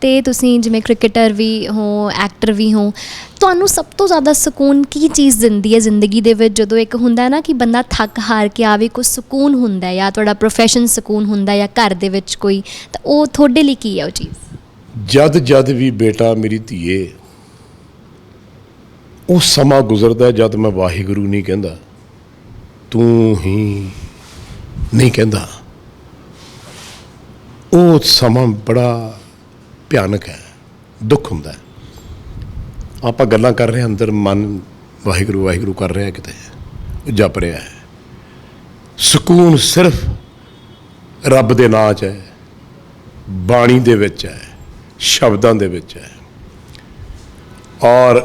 ਤੇ ਤੁਸੀਂ ਜਿਵੇਂ ਕ੍ਰਿਕਟਰ ਵੀ ਹੋ ਐਕਟਰ ਵੀ ਹੋ, ਤੁਹਾਨੂੰ ਸਭ ਤੋਂ ਜ਼ਿਆਦਾ ਸਕੂਨ ਕੀ ਚੀਜ਼ ਦਿੰਦੀ ਹੈ ਜ਼ਿੰਦਗੀ ਦੇ ਵਿੱਚ? ਜਦੋਂ ਇੱਕ ਹੁੰਦਾ ਹੈ ਨਾ ਕਿ ਬੰਦਾ ਥੱਕ ਹਾਰ ਕੇ ਆਵੇ ਕੋਈ ਸਕੂਨ ਹੁੰਦਾ ਜਾਂ ਤੁਹਾਡਾ ਪ੍ਰੋਫੈਸ਼ਨ ਸਕੂਨ ਹੁੰਦਾ ਜਾਂ ਘਰ ਦੇ ਵਿੱਚ ਕੋਈ, ਤਾਂ ਉਹ ਤੁਹਾਡੇ ਲਈ ਕੀ ਹੈ ਉਹ ਚੀਜ਼? ਜਦ ਜਦ ਵੀ ਬੇਟਾ ਮੇਰੀ ਧੀਏ, ਉਹ ਸਮਾਂ ਗੁਜ਼ਰਦਾ ਜਦ ਮੈਂ ਵਾਹਿਗੁਰੂ ਨਹੀਂ ਕਹਿੰਦਾ। ਤੂੰ ਹੀ ਨਹੀਂ ਕਹਿੰਦਾ। ਉਹ ਸਮਾਂ ਬੜਾ ਭਿਆਨਕ ਹੈ, ਦੁੱਖ ਹੁੰਦਾ ਹੈ। ਆਪਾਂ ਗੱਲਾਂ ਕਰ ਰਹੇ ਹਾਂ, ਅੰਦਰ ਮਨ ਵਾਹਿਗੁਰੂ ਵਾਹਿਗੁਰੂ ਕਰ ਰਿਹਾ ਕਿਤੇ, ਉਹ ਜਪ ਰਿਹਾ ਹੈ। ਸਕੂਨ ਸਿਰਫ ਰੱਬ ਦੇ ਨਾਂ 'ਚ ਹੈ, ਬਾਣੀ ਦੇ ਵਿੱਚ ਹੈ, ਸ਼ਬਦਾਂ ਦੇ ਵਿੱਚ ਹੈ। ਔਰ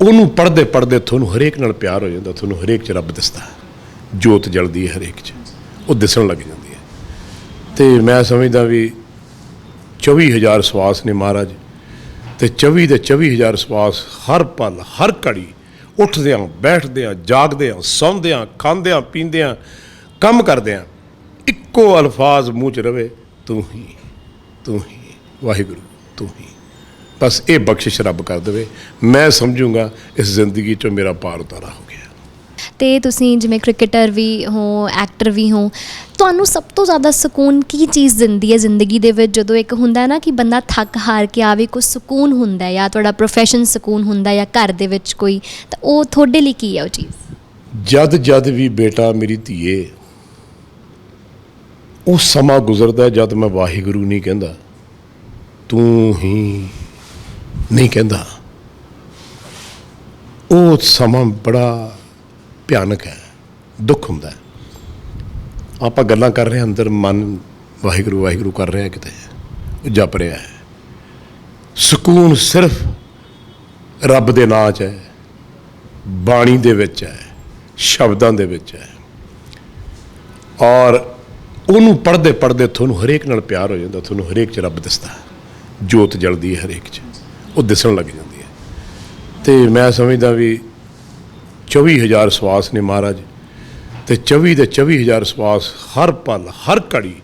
ਉਹਨੂੰ ਪੜ੍ਹਦੇ ਪੜ੍ਹਦੇ ਤੁਹਾਨੂੰ ਹਰੇਕ ਨਾਲ ਪਿਆਰ ਹੋ ਜਾਂਦਾ, ਤੁਹਾਨੂੰ ਹਰੇਕ 'ਚ ਰੱਬ ਦਿਸਦਾ ਜੋਤ ਜਲਦੀ ਹੈ ਹਰੇਕ 'ਚ, ਉਹ ਦਿਸਣ ਲੱਗ ਜਾਂਦੀ ਹੈ। ਤੇ ਮੈਂ ਸਮਝਦਾ ਵੀ 24000 ਸਵਾਸ ਨੇ ਮਹਾਰਾਜ। ਤੇ 24 ਦੇ 24000 ਸਵਾਸ ਹਰ ਪਲ, ਹਰ ਘੜੀ ਉੱਠਦਿਆਂ, ਬੈਠਦਿਆਂ, ਜਾਗਦਿਆਂ, ਸੌਂਦਿਆਂ, ਖਾਂਦਿਆਂ, ਪੀਂਦਿਆਂ, ਕੰਮ ਕਰਦਿਆਂ ਇੱਕੋ ਅਲਫਾਜ਼ ਮੂੰਹ 'ਚ ਰਵੇ, ਤੂੰ ਹੀ ਤੂੰ ਹੀ, ਵਾਹਿਗੁਰੂ, ਤੂੰ ਹੀ। ਬਸ ਇਹ ਬਖਸ਼ਿਸ਼ ਰੱਬ ਕਰ ਦੇਵੇ। ਮੈਂ ਸਮਝੂੰਗਾ ਇਸ ਜ਼ਿੰਦਗੀ 'ਚੋਂ ਮੇਰਾ ਪਾਰ ਉਤਾਰਾ ਹੋ ਤੇ ਤੁਸੀਂ ਜਿਵੇਂ ਕ੍ਰਿਕਟਰ ਵੀ ਹੋ ਐਕਟਰ ਵੀ ਹੋ, ਤੁਹਾਨੂੰ ਸਭ ਤੋਂ ਜ਼ਿਆਦਾ ਸਕੂਨ ਕੀ ਚੀਜ਼ ਦਿੰਦੀ ਹੈ ਜ਼ਿੰਦਗੀ ਦੇ ਵਿੱਚ? ਜਦੋਂ ਇੱਕ ਹੁੰਦਾ ਹੈ ਨਾ ਕਿ ਬੰਦਾ ਥੱਕ ਹਾਰ ਕੇ ਆਵੇ ਕੋਈ ਸਕੂਨ ਹੁੰਦਾ ਹੈ ਜਾਂ ਤੁਹਾਡਾ ਪ੍ਰੋਫੈਸ਼ਨ ਸਕੂਨ ਹੁੰਦਾ ਹੈ ਜਾਂ ਘਰ ਦੇ ਵਿੱਚ ਕੋਈ, ਤਾਂ ਉਹ ਤੁਹਾਡੇ ਲਈ ਕੀ ਹੈ ਉਹ ਚੀਜ਼? ਜਦ ਜਦ ਵੀ ਬੇਟਾ ਮੇਰੀ ਧੀਏ, ਉਹ ਸਮਾਂ ਗੁਜ਼ਰਦਾ ਜਦ ਮੈਂ ਵਾਹਿਗੁਰੂ ਨਹੀਂ ਕਹਿੰਦਾ। ਤੂੰ ਹੀ ਨਹੀਂ ਕਹਿੰਦਾ। ਉਹ ਸਮਾਂ ਬੜਾ ਭਿਆਨਕ ਹੈ, ਦੁੱਖ ਹੁੰਦਾ ਹੈ। ਆਪਾਂ ਗੱਲਾਂ ਕਰ ਰਹੇ ਹਾਂ, ਅੰਦਰ ਮਨ ਵਾਹਿਗੁਰੂ ਵਾਹਿਗੁਰੂ ਕਰ ਰਿਹਾ ਕਿਤੇ, ਉਹ ਜਪ ਰਿਹਾ ਹੈ। ਸਕੂਨ ਸਿਰਫ ਰੱਬ ਦੇ ਨਾਂ 'ਚ ਹੈ, ਬਾਣੀ ਦੇ ਵਿੱਚ ਹੈ, ਸ਼ਬਦਾਂ ਦੇ ਵਿੱਚ ਹੈ। ਔਰ ਉਹਨੂੰ ਪੜ੍ਹਦੇ ਪੜ੍ਹਦੇ ਤੁਹਾਨੂੰ ਹਰੇਕ ਨਾਲ ਪਿਆਰ ਹੋ ਜਾਂਦਾ, ਤੁਹਾਨੂੰ ਹਰੇਕ 'ਚ ਰੱਬ ਦਿਸਦਾ ਜੋਤ ਜਲਦੀ ਹੈ ਹਰੇਕ 'ਚ, ਉਹ ਦਿਸਣ ਲੱਗ ਜਾਂਦੀ ਹੈ। ਤੇ ਮੈਂ ਸਮਝਦਾ ਵੀ 24000 ਸਵਾਸ ਨੇ ਮਹਾਰਾਜ। ਤੇ 24 ਦੇ 24000 ਸਵਾਸ ਹਰ ਪਲ, ਹਰ ਘੜੀ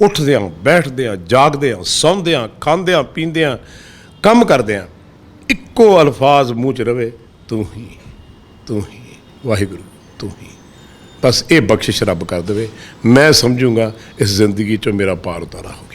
ਉੱਠਦਿਆਂ, ਬੈਠਦਿਆਂ, ਜਾਗਦਿਆਂ, ਸੌਂਦਿਆਂ, ਖਾਂਦਿਆਂ, ਪੀਂਦਿਆਂ, ਕੰਮ ਕਰਦਿਆਂ ਇੱਕੋ ਅਲਫਾਜ਼ ਮੂੰਹ 'ਚ ਰਵੇ, ਤੂੰ ਹੀ ਤੂੰ ਹੀ, ਵਾਹਿਗੁਰੂ, ਤੂੰ ਹੀ। ਬਸ ਇਹ ਬਖਸ਼ਿਸ਼ ਰੱਬ ਕਰ ਦੇਵੇ। ਮੈਂ ਸਮਝੂੰਗਾ ਇਸ ਜ਼ਿੰਦਗੀ 'ਚੋਂ ਮੇਰਾ ਪਾਰ ਉਤਾਰਾ ਹੋ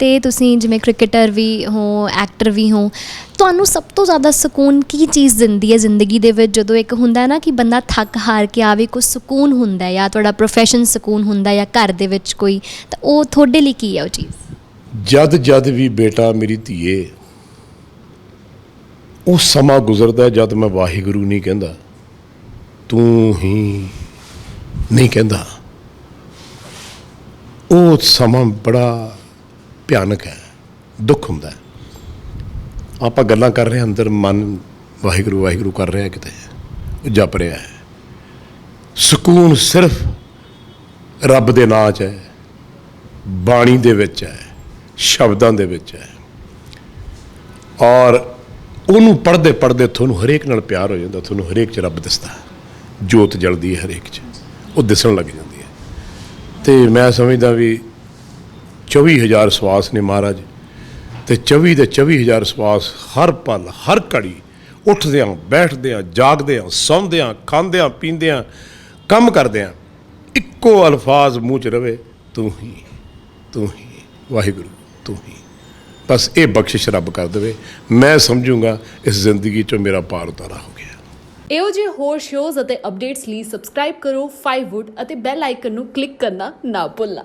ਤੇ ਤੁਸੀਂ ਜਿਵੇਂ ਕ੍ਰਿਕਟਰ ਵੀ ਹੋ ਐਕਟਰ ਵੀ ਹੋ, ਤੁਹਾਨੂੰ ਸਭ ਤੋਂ ਜ਼ਿਆਦਾ ਸਕੂਨ ਕੀ ਚੀਜ਼ ਦਿੰਦੀ ਹੈ ਜ਼ਿੰਦਗੀ ਦੇ ਵਿੱਚ? ਜਦੋਂ ਇੱਕ ਹੁੰਦਾ ਹੈ ਨਾ ਕਿ ਬੰਦਾ ਥੱਕ ਹਾਰ ਕੇ ਆਵੇ ਕੋਈ ਸਕੂਨ ਹੁੰਦਾ ਹੈ ਜਾਂ ਤੁਹਾਡਾ ਪ੍ਰੋਫੈਸ਼ਨ ਸਕੂਨ ਹੁੰਦਾ ਹੈ ਜਾਂ ਘਰ ਦੇ ਵਿੱਚ ਕੋਈ, ਤਾਂ ਉਹ ਤੁਹਾਡੇ ਲਈ ਕੀ ਹੈ ਉਹ ਚੀਜ਼? ਜਦ ਜਦ ਵੀ ਬੇਟਾ ਮੇਰੀ ਧੀਏ, ਉਹ ਸਮਾਂ ਗੁਜ਼ਰਦਾ ਜਦ ਮੈਂ ਵਾਹਿਗੁਰੂ ਨਹੀਂ ਕਹਿੰਦਾ। ਤੂੰ ਹੀ ਨਹੀਂ ਕਹਿੰਦਾ। ਉਹ ਸਮਾਂ ਬੜਾ ਭਿਆਨਕ ਹੈ, ਦੁੱਖ ਹੁੰਦਾ ਆਪਾਂ ਗੱਲਾਂ ਕਰ ਰਹੇ ਹਾਂ, ਅੰਦਰ ਮਨ ਵਾਹਿਗੁਰੂ ਵਾਹਿਗੁਰੂ ਕਰ ਰਿਹਾ ਕਿਤੇ, ਉਹ ਜਪ ਰਿਹਾ ਹੈ। ਸਕੂਨ ਸਿਰਫ ਰੱਬ ਦੇ ਨਾਂ 'ਚ ਹੈ, ਬਾਣੀ ਦੇ ਵਿੱਚ ਹੈ, ਸ਼ਬਦਾਂ ਦੇ ਵਿੱਚ ਹੈ। ਔਰ ਉਹਨੂੰ ਪੜ੍ਹਦੇ ਪੜ੍ਹਦੇ ਤੁਹਾਨੂੰ ਹਰੇਕ ਨਾਲ ਪਿਆਰ ਹੋ ਜਾਂਦਾ, ਤੁਹਾਨੂੰ ਹਰੇਕ 'ਚ ਰੱਬ ਦਿਸਦਾ ਜੋਤ ਜਲਦੀ ਹੈ ਹਰੇਕ 'ਚ, ਉਹ ਦਿਸਣ ਲੱਗ ਜਾਂਦੀ ਹੈ। ਤੇ ਮੈਂ ਸਮਝਦਾ ਵੀ 24000 ਸਵਾਸ ਨੇ ਮਹਾਰਾਜ। ਤੇ 24 ਦੇ 24000 ਸਵਾਸ ਹਰ ਪਲ, ਹਰ ਘੜੀ ਉੱਠਦਿਆਂ, ਬੈਠਦਿਆਂ, ਜਾਗਦਿਆਂ, ਸੌਂਦਿਆਂ, ਖਾਂਦਿਆਂ, ਪੀਂਦਿਆਂ, ਕੰਮ ਕਰਦਿਆਂ ਇੱਕੋ ਅਲਫਾਜ਼ ਮੂੰਹ 'ਚ ਰਵੇ, ਤੂੰ ਹੀ ਤੂੰ ਹੀ, ਵਾਹਿਗੁਰੂ, ਤੂੰ ਹੀ। ਬਸ ਇਹ ਬਖਸ਼ਿਸ਼ ਰੱਬ ਕਰ ਦੇਵੇ। ਮੈਂ ਸਮਝੂੰਗਾ ਇਸ ਜ਼ਿੰਦਗੀ 'ਚੋਂ ਮੇਰਾ ਪਾਰ ਉਤਾਰਾ ਹੋ ਗਿਆ। ਇਹੋ ਜਿਹੇ ਹੋਰ ਸ਼ੋਜ਼ ਅਤੇ ਅਪਡੇਟਸ ਲਈ ਸਬਸਕ੍ਰਾਈਬ ਕਰੋ 5wood ਅਤੇ ਬੈਲ ਆਈਕਨ ਨੂੰ ਕਲਿੱਕ ਕਰਨਾ ਨਾ ਭੁੱਲਣਾ।